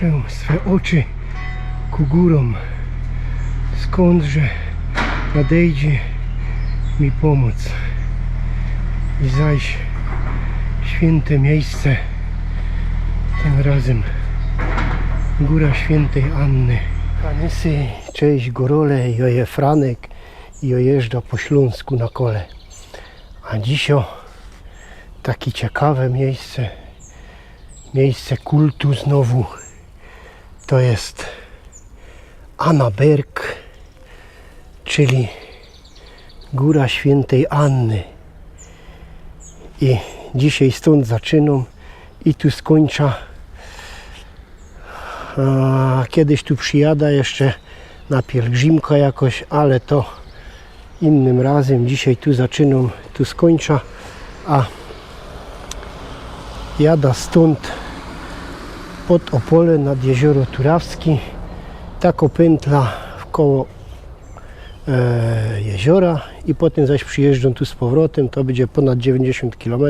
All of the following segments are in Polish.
Wznoszę swe oczy ku górom, skądże nadejdzie mi pomoc. I zaś święte miejsce, tym razem Góra Świętej Anny. Hanysy, cześć Gorole, joje Franek i jeżdża po Śląsku na kole. A dzisiaj takie ciekawe miejsce, miejsce kultu znowu. To jest Anaberg, czyli Góra Świętej Anny. I dzisiaj stąd zaczynam i tu skończę. Kiedyś tu przyjada jeszcze na pielgrzymkę jakoś, ale to innym razem. Dzisiaj tu zaczynam, tu skończę, a jada stąd pod Opole nad jezioro Turawski. Tak opętla w koło e, jeziora i potem zaś przyjeżdżam tu z powrotem. To będzie ponad 90 km.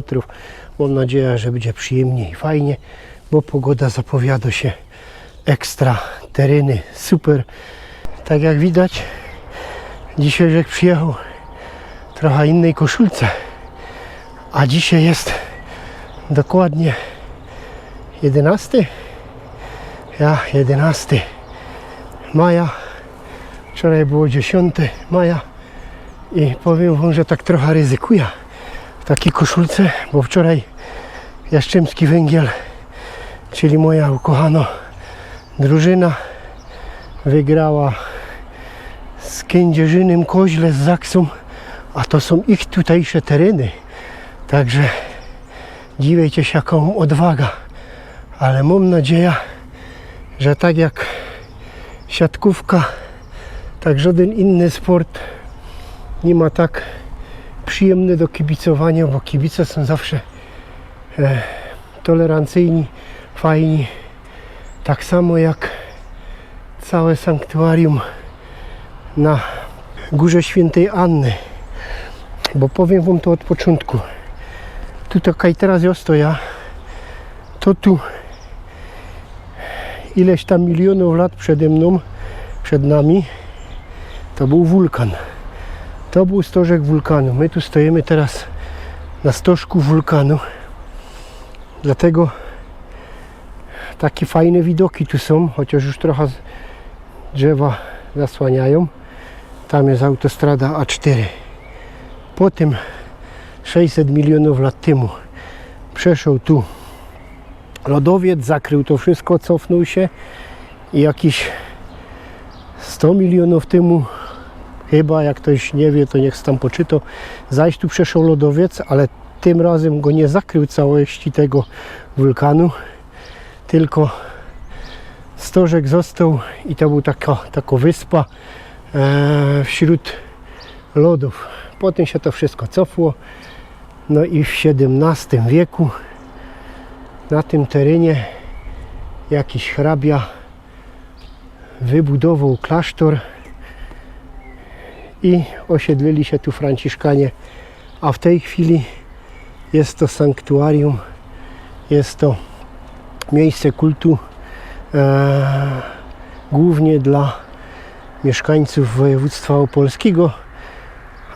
Mam nadzieję, że będzie przyjemnie i fajnie, bo pogoda zapowiada się ekstra tereny, super. Tak jak widać, dzisiaj jak przyjechał trochę innej koszulce, a dzisiaj jest dokładnie 11. Ja 11 maja. Wczoraj było 10 maja i powiem wam, że tak trochę ryzykuję w takiej koszulce, bo wczoraj Jaszczymski Węgiel, czyli moja ukochana drużyna wygrała z Kędzierzynem Koźle z Zaksą, a to są ich tutejsze tereny. Także dziwiajcie się jaką odwaga. Ale mam nadzieję, że tak jak siatkówka, tak żaden inny sport nie ma tak przyjemny do kibicowania, bo kibice są zawsze e, tolerancyjni, fajni. Tak samo jak całe sanktuarium na Górze Świętej Anny. Bo powiem Wam to od początku. Tu taka teraz ja stoję, to tu ileś tam milionów lat przede mną, przed nami, to był wulkan. To był stożek wulkanu. My tu stoimy teraz na stożku wulkanu. Dlatego takie fajne widoki tu są, chociaż już trochę drzewa zasłaniają. Tam jest autostrada A4. Potem 600 milionów lat temu przeszł tu lodowiec, zakrył to wszystko, cofnął się i jakieś 100 milionów temu chyba, jak ktoś nie wie, to niech tam poczyta, zaś tu przeszł lodowiec, ale tym razem go nie zakrył całości tego wulkanu, tylko stożek został i to był taka, taka wyspa e, wśród lodów. Potem się to wszystko cofło. No i w XVII wieku na tym terenie jakiś hrabia wybudował klasztor i osiedlili się tu Franciszkanie, a w tej chwili jest to sanktuarium, jest to miejsce kultu e, głównie dla mieszkańców województwa opolskiego,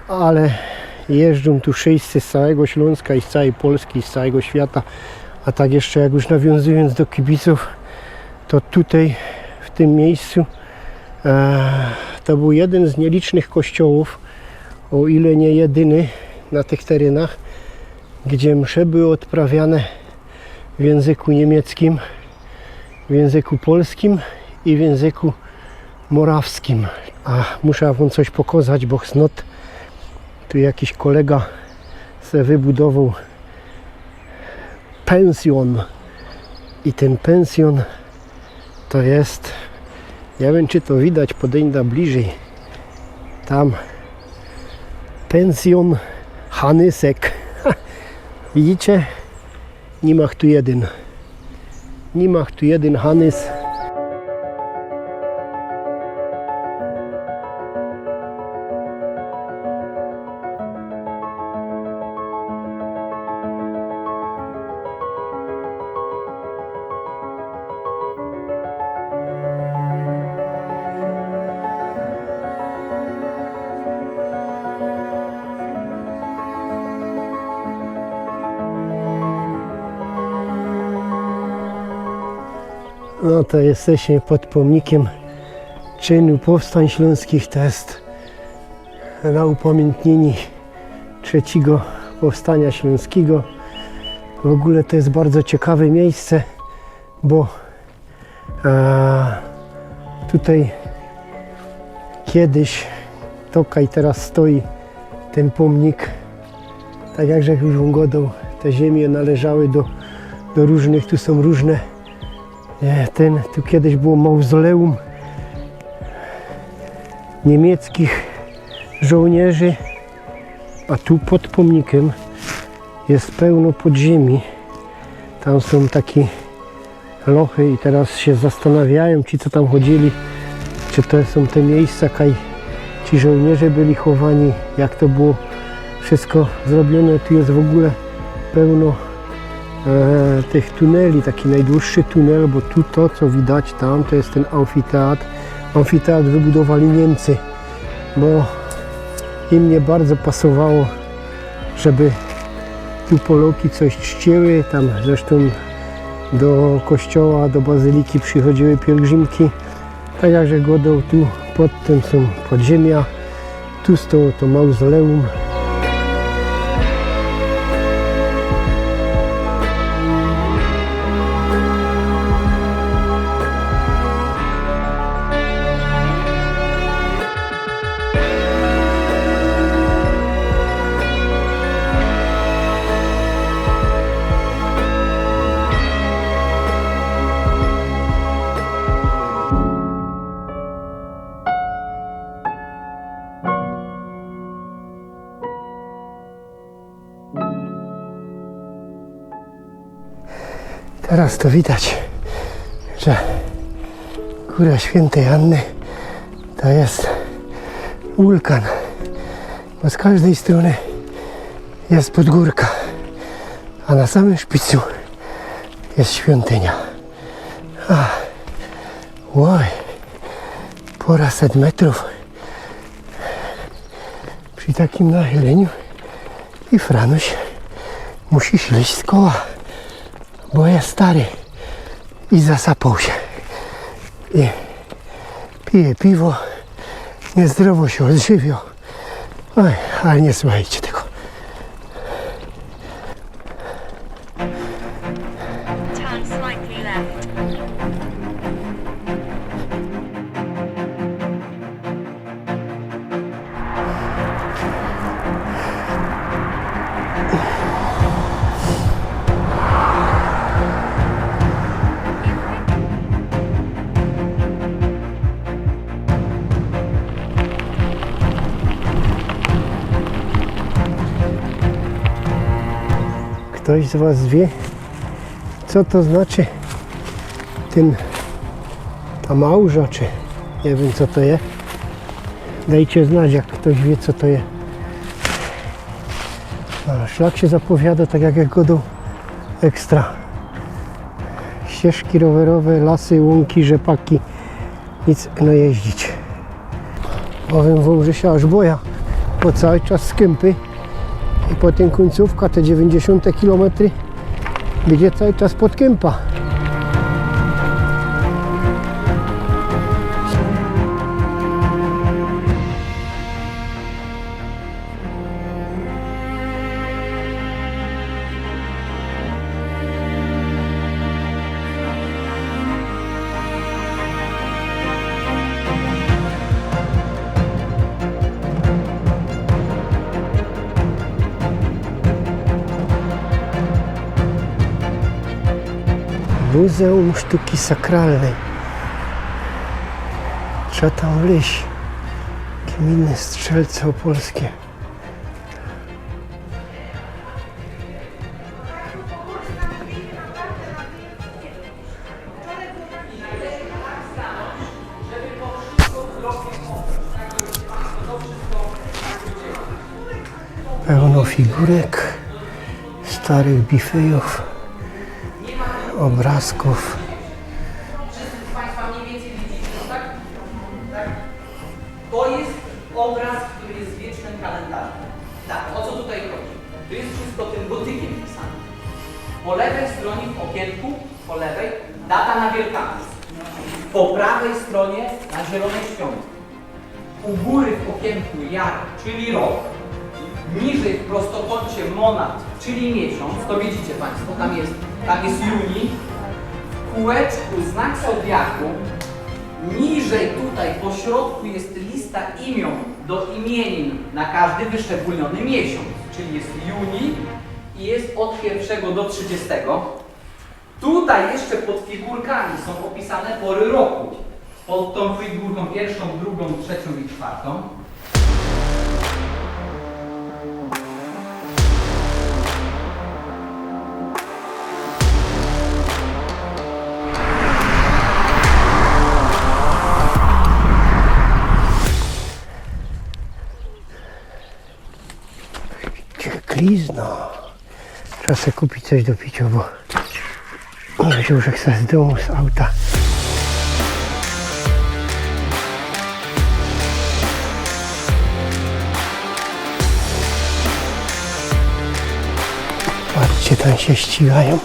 ale jeżdżą tu wszyscy z całego Śląska i z całej Polski, z całego świata. A tak jeszcze jak już nawiązując do kibiców, to tutaj w tym miejscu e, to był jeden z nielicznych kościołów, o ile nie jedyny na tych terenach, gdzie msze były odprawiane w języku niemieckim, w języku polskim i w języku morawskim. A muszę wam coś pokazać, bo snot tu jakiś kolega se wybudował pensjon i ten pensjon to jest nie wiem czy to widać podejdę bliżej. Tam pensjon Hanysek. Widzicie? Nie ma tu jeden. Ma tu jeden Hanys No to jesteśmy pod pomnikiem czynu powstań śląskich. To jest na upamiętnienie trzeciego powstania śląskiego. W ogóle to jest bardzo ciekawe miejsce, bo e, tutaj kiedyś Tokaj teraz stoi ten pomnik. Tak jak już Godą, te ziemie należały do, do różnych, tu są różne. E, Ten, tu kiedyś było mauzoleum niemieckich żołnierzy, a tu pod pomnikiem jest pełno podziemi. Tam są takie lochy i teraz się zastanawiają ci, co tam chodzili, czy to są te miejsca, kaj ci żołnierze byli chowani, jak to było wszystko zrobione. Tu jest w ogóle pełno e, tych tuneli, taki najdłuższy tunel, bo tu to, co widać tam, to jest ten amfiteatr. Amfiteatr wybudowali Niemcy, bo im nie bardzo pasowało, żeby tu Poloki coś czciły, tam zresztą do kościoła, do bazyliki przychodziły pielgrzymki. Tak jak że godą tu pod tym są podziemia, tu stało to mauzoleum. Teraz to widać, że Góra Świętej Anny to jest wulkan, bo z każdej strony jest podgórka, a na samym szpicu jest świątynia. A, pora set metrów przy takim nachyleniu i Franuś musi śleść z koła bo jest stary i zasapał się. I pije piwo, niezdrowo się odżywiał. Oj, ale nie słuchajcie Was wie, co to znaczy ten, ta małża, czy nie wiem co to jest. Dajcie znać, jak ktoś wie, co to jest. A szlak się zapowiada tak jak Godą ekstra. Ścieżki rowerowe, lasy, łąki, rzepaki. Nic no jeździć. Powiem wam, że się aż boja, bo cały czas skępy i potem końcówka, te 90 km będzie cały czas pod kępa. Muzeum Sztuki Sakralnej. Trzeba tam wleźć. Gminy Strzelce Opolskie. Pełno figurek, starych bifejów obrazków. Państwa mniej więcej widzicie, tak? tak? To jest obraz, który jest wiecznym kalendarzu. Tak, o co tutaj chodzi? To jest wszystko tym gotykiem pisane. Po lewej stronie w okienku, po lewej, data na Wielkanoc. Po prawej stronie na zielonej świątce. U góry w okienku jar, czyli rok. Niżej w prostokącie monat, czyli miesiąc. To widzicie Państwo, tam jest, tam jest juni. W kółeczku znak zodiaku. Niżej tutaj po środku jest lista imion do imienin na każdy wyszczególniony miesiąc, czyli jest juni i jest od 1 do 30. Tutaj jeszcze pod figurkami są opisane pory roku. Pod tą figurką pierwszą, drugą, trzecią i czwartą. Klizno. Trzeba sobie kupić coś do picia, bo nie wziął, że chce z domu, z auta. Patrzcie, tam się ścigają.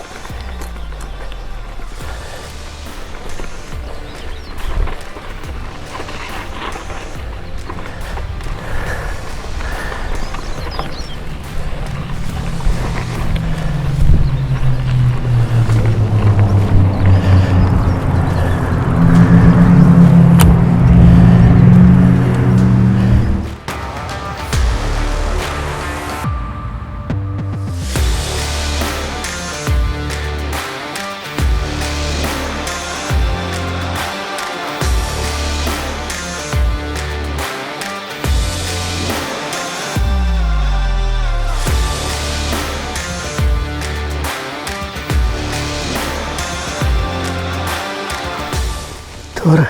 Tor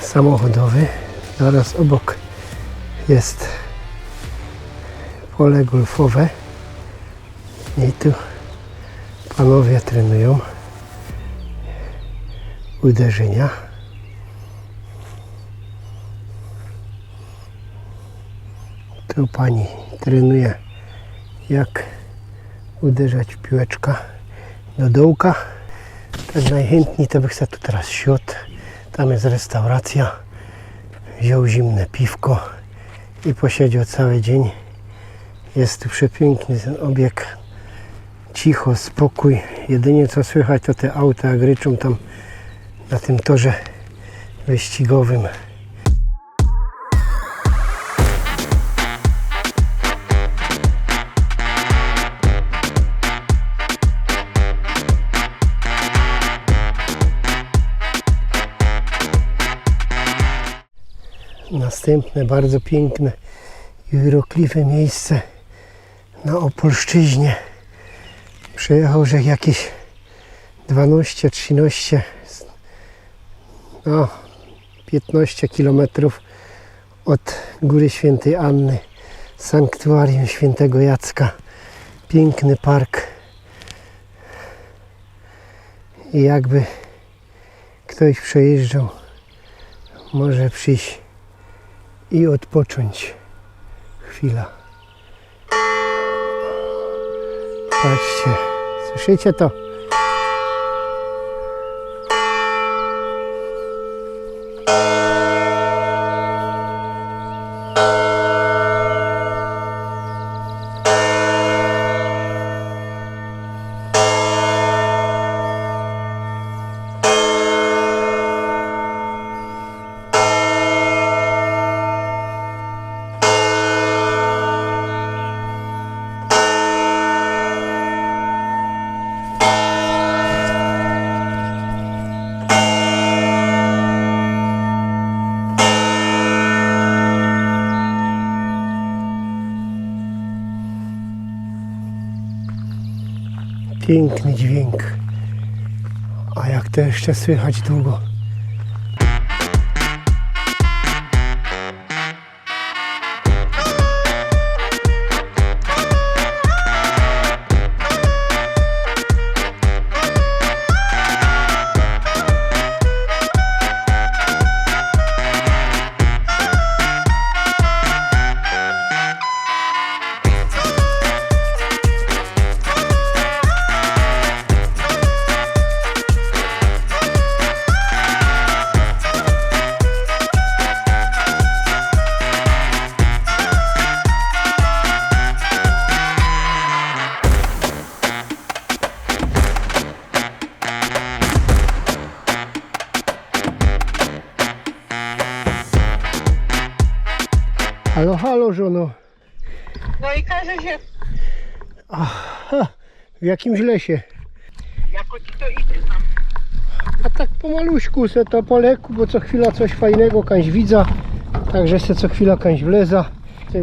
samochodowy. Zaraz obok jest pole golfowe. I tu panowie trenują uderzenia. Tu pani trenuje jak uderzać piłeczka do dołka. Tak najchętniej to by chcę tu teraz siód. Tam jest restauracja. Wziął zimne piwko i posiedział cały dzień. Jest tu przepiękny ten obieg. Cicho, spokój. Jedynie co słychać to te auta jak ryczą tam na tym torze wyścigowym. Następne bardzo piękne i urokliwe miejsce na Opolszczyźnie. Przejechał, że jakieś 12, 13, no 15 kilometrów od Góry Świętej Anny, sanktuarium Świętego Jacka. Piękny park. I jakby ktoś przejeżdżał, może przyjść i odpocząć. Chwila. Patrzcie, słyszycie to? Piękny dźwięk. A jak to jeszcze słychać długo? W jakimś lesie. jako ci to idzie tam. A tak pomaluśku se to po leku, bo co chwila coś fajnego kaś widza. Także se co chwila kaś wleza.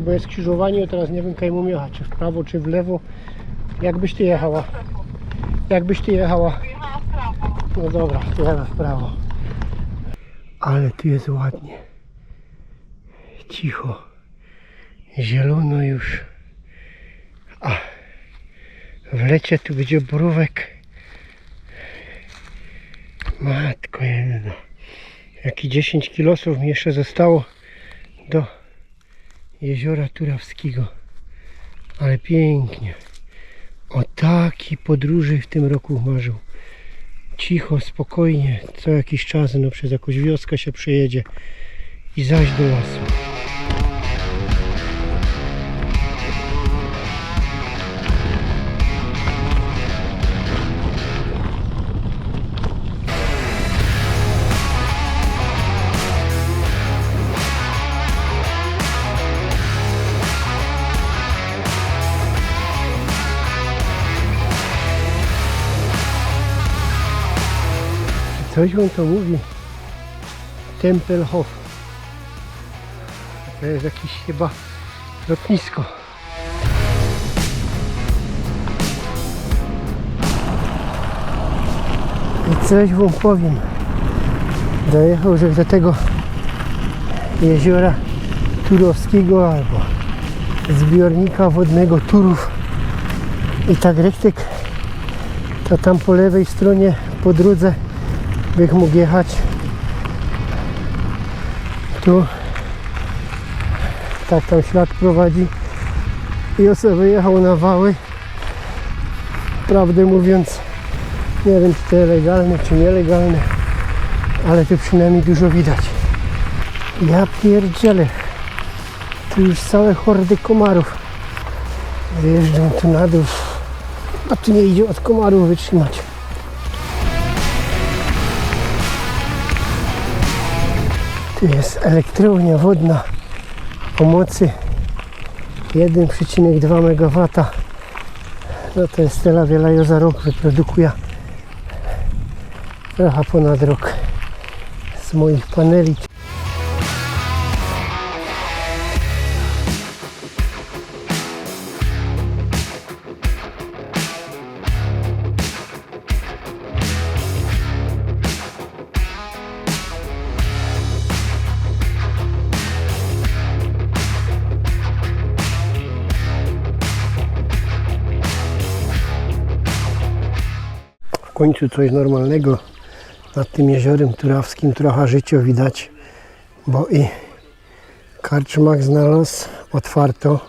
Bo jest skrzyżowanie, teraz nie wiem kaj mu jechać, czy w prawo, czy w lewo. Jakbyś ty jechała? Jakbyś ty jechała? Jechała. No dobra, jadę w prawo. Ale tu jest ładnie. Cicho. Zielono już. A w lecie tu będzie borówek. Matko jedna. Jaki 10 kilosów mi jeszcze zostało do jeziora Turawskiego. Ale pięknie. O takiej podróży w tym roku marzył cicho, spokojnie, co jakiś czas, no przez jakąś wioskę się przejedzie i zaś do lasu. Coś on to mówi. Tempelhof. To jest jakieś chyba lotnisko. I coś wam powiem. Dojechał, że do tego jeziora Turowskiego albo zbiornika wodnego Turów i tak rektyk to tam po lewej stronie po drodze bych mógł jechać. Tu. Tak tam ślad prowadzi. I on sobie wyjechał na wały. Prawdę mówiąc nie wiem czy to legalne czy nielegalne ale tu przynajmniej dużo widać. Ja pierdzielę. Tu już całe hordy komarów zjeżdżą tu na dół. A tu nie idzie od komarów wytrzymać Tu jest elektrownia wodna o mocy 1,2 MW. No to jest tyle wiele za rok wyprodukuje trochę ponad rok z moich paneli. Końcu coś normalnego nad tym jeziorem Turawskim trochę życia widać, bo i karczmak znalazł, otwarto,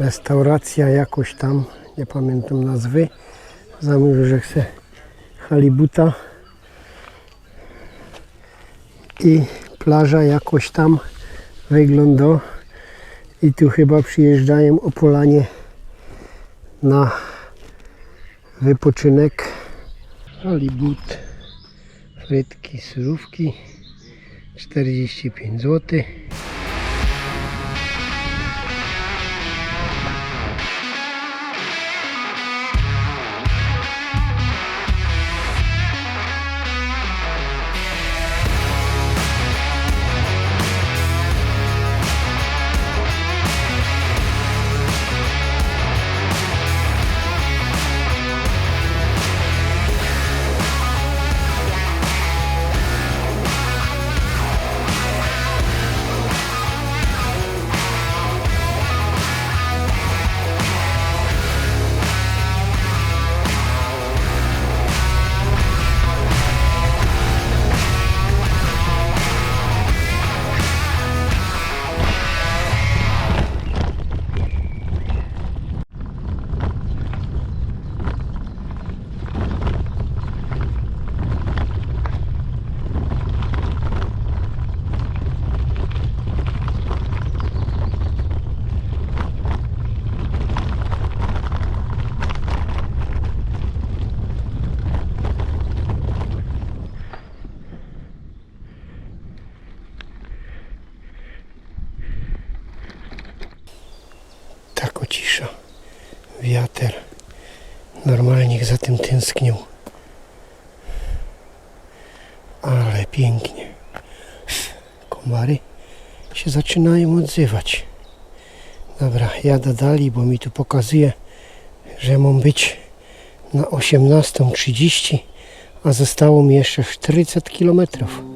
restauracja jakoś tam, nie pamiętam nazwy, zamówił, że chce halibuta. I plaża jakoś tam wygląda. I tu chyba przyjeżdżają Opolanie na wypoczynek halibut frytki, surówki. 45 zł Ale pięknie. Komary się zaczynają odzywać. Dobra, jadę dalej, bo mi tu pokazuje, że mam być na 18.30, a zostało mi jeszcze 40 kilometrów.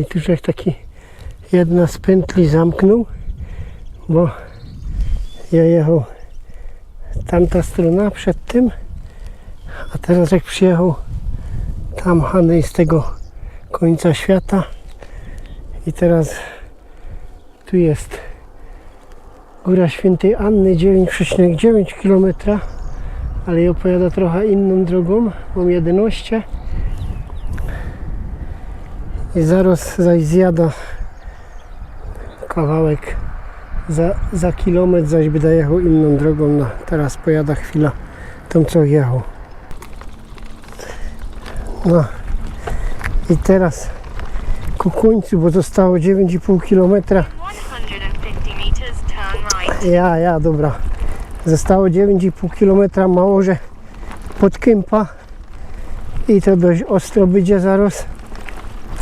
I tu żech taki jedna z pętli zamknął, bo ja jechał tamta strona przed tym, a teraz jak przyjechał tam Hanej z tego końca świata i teraz tu jest Góra Świętej Anny 9,9 km, ale ja opowiada trochę inną drogą, mam 11 i zaraz zaś zjada kawałek za, za kilometr zaś by dojechał inną drogą. No teraz pojada chwila tą co jechał. No. I teraz ku końcu bo zostało 9,5 kilometra 150 meters, turn right. ja, ja, dobra. Zostało 9,5 kilometra mało, że pod Kępa. I to dość ostro będzie zaraz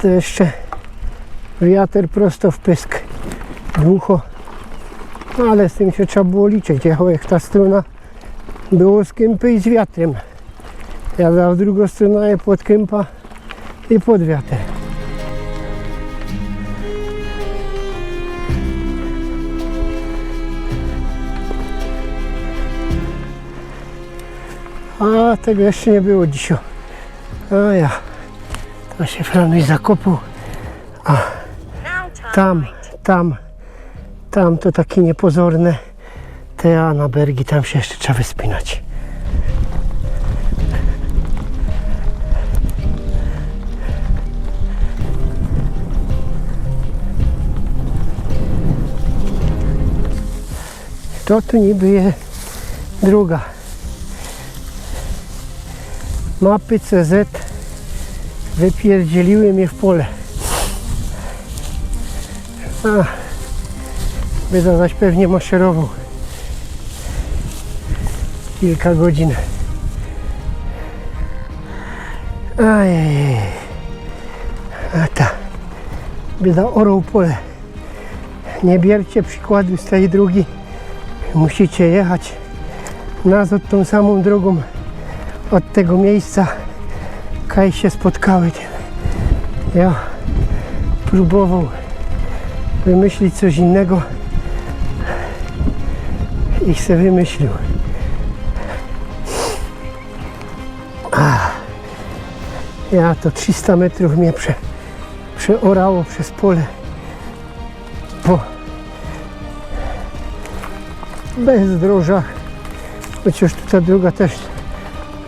to jeszcze wiatr prosto w pysk w ucho no, ale z tym się trzeba było liczyć. Jechał jak ta strona było z Kępy i z wiatrem. Ja w drugą stronę pod Kępa i pod wiatr. A tego jeszcze nie było dzisiaj. A ja się Franuś Now turn tam, tam, tam to takie niepozorne te Anabergi, tam się jeszcze trzeba wyspinać. To tu niby jest druga. Mapy CZ wypierdzieliły mnie w pole. A, będę zaś pewnie maszerował kilka godzin. Ajej. A ta. Bieda orał pole. Nie bierzcie przykładu z tej drugi. Musicie jechać nazad tą samą drogą od tego miejsca, kaj się spotkały. Ja próbował wymyślić coś innego i se wymyślił. Ach, ja to 300 metrów mnie prze, przeorało przez pole. Po bezdrożach. Chociaż tu ta druga też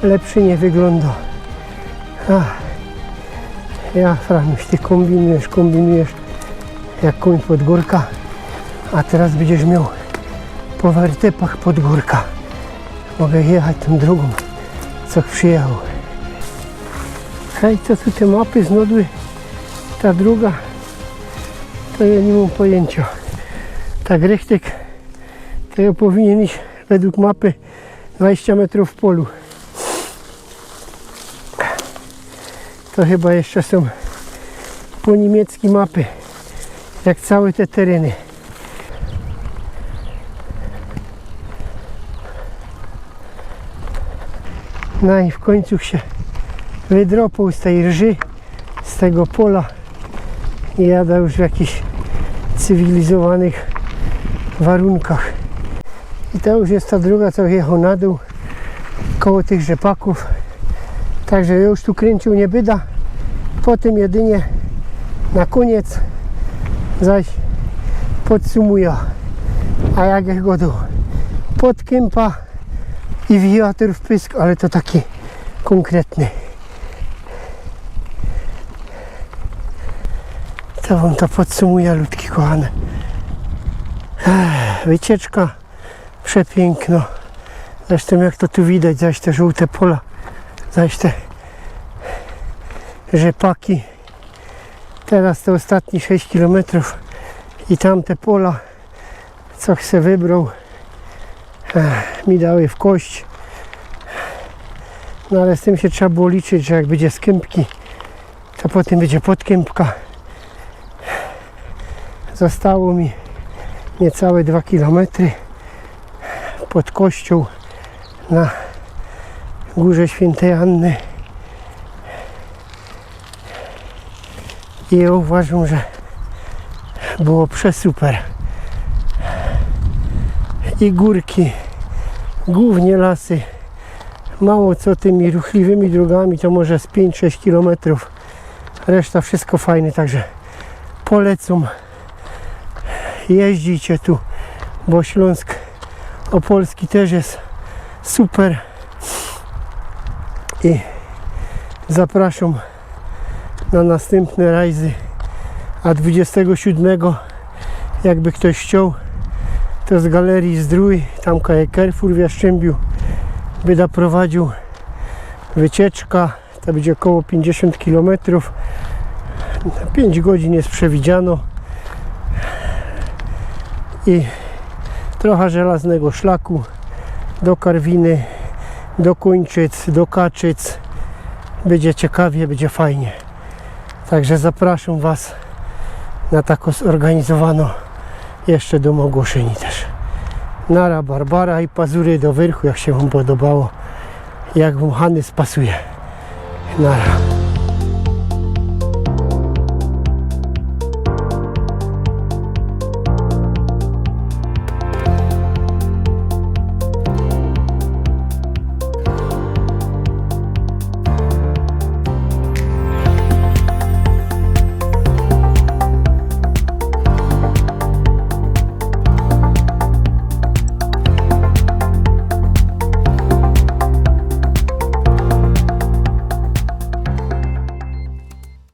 lepszy nie wygląda. Ach, ja, Franuś, ty kombinujesz, kombinujesz jak koń pod górka, a teraz będziesz miał po wertepach pod górka. Mogę jechać tą drugą, co przyjechał. Hej, co tu te mapy znodły? Ta druga, to ja nie mam pojęcia. Tak rychtyk, to ja powinien iść według mapy 20 metrów w polu. To chyba jeszcze są po niemieckie mapy jak całe te tereny. No i w końcu się wydropał z tej rży, z tego pola Nie jada już w jakichś cywilizowanych warunkach. I to już jest ta druga, co jechał na dół koło tych rzepaków. Także już tu kręcił nie byda. Potem jedynie na koniec zaś podsumuję. A jak ja go do podkępa i wiatr pysk, ale to taki konkretny. To wam to podsumuję, ludki kochane. Wycieczka przepiękno. Zresztą jak to tu widać, zaś te żółte pola, zaś te rzepaki. Teraz te ostatnie 6 km i tamte pola, co se wybrał, ech, mi dały w kość. No ale z tym się trzeba było liczyć, że jak będzie z kępki, to potem będzie podkępka. Zostało mi niecałe 2 km pod kościół na górze świętej Anny. I ja uważam, że było przesuper. I górki, głównie lasy. Mało co tymi ruchliwymi drogami, to może z 5-6 km. Reszta wszystko fajne, także polecam. Jeździcie tu, bo Śląsk Opolski też jest super. I zapraszam na następne rajzy. A 27 jakby ktoś chciał to z galerii Zdrój, tam koło Carrefour w Jastrzębiu będę prowadził wycieczka, to będzie około 50 km 5 godzin jest przewidziano. I trochę żelaznego szlaku do Karwiny, do Kuńczyc, do Kaczyc będzie ciekawie, będzie fajnie także zapraszam Was na taką zorganizowaną jeszcze do ogłoszeni też Nara Barbara i pazury do wyrchu, jak się Wam podobało. Jak Wam Hany spasuje. Nara.